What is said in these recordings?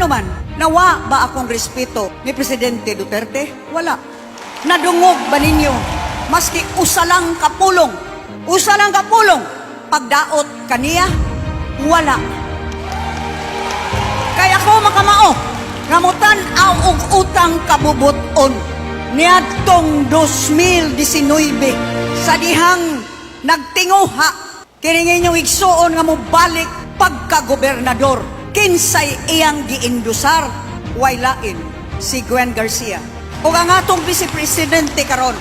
Ngano man, nawa ba akong respeto ni Presidente Duterte? Wala. Nadungog ba ninyo? Maski usa lang kapulong, usa lang kapulong, pagdaot kaniya, wala. Kaya ko makamao, ngamutan aw og utang kabubuton niadtong 2019 sa dihang nagtinguha kini inyong igsuon nga mobalik pagka-gobernador kinsay iyang giindusar? Way lain si Gwen Garcia. Ug ang atong vice presidente karon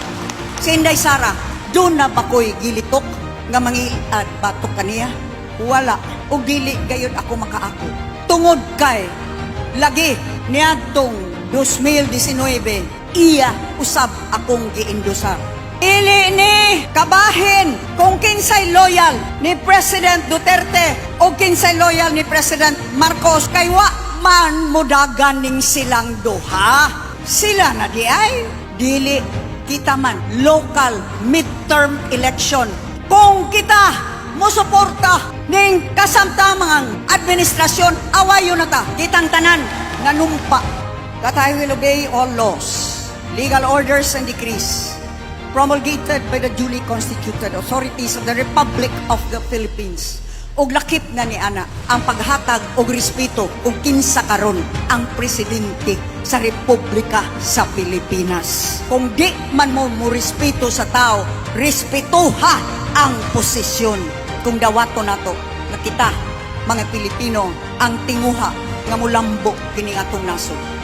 si Inday Sara doon na ba ko'y gilitok nga mangiad batok kaniya? Wala ug dili gayon ako makaako. Tungod kay lagi niadtong 2019 iya usab akong giindusar. Ili ni kabahin kung kinsay loyal ni President Duterte o kinsay loyal ni President Marcos kay wa man mudagan ning silang duha. Sila na di ay dili kita man local midterm election. Kung kita musuporta ning kasamtamang administrasyon awayo na ta kitang tanan nanumpa that I will obey all laws legal orders and decrees promulgated by the duly constituted authorities of the Republic of the Philippines. Og lakip na ni ana ang paghatag og respeto kung kinsa karon ang presidente sa Republika sa Pilipinas. Kung di man mo mo respeto sa tao, respetuha ang posisyon. Kung dawato nato na kita mga Pilipino ang tinguha nga mulambok kini atong nasod.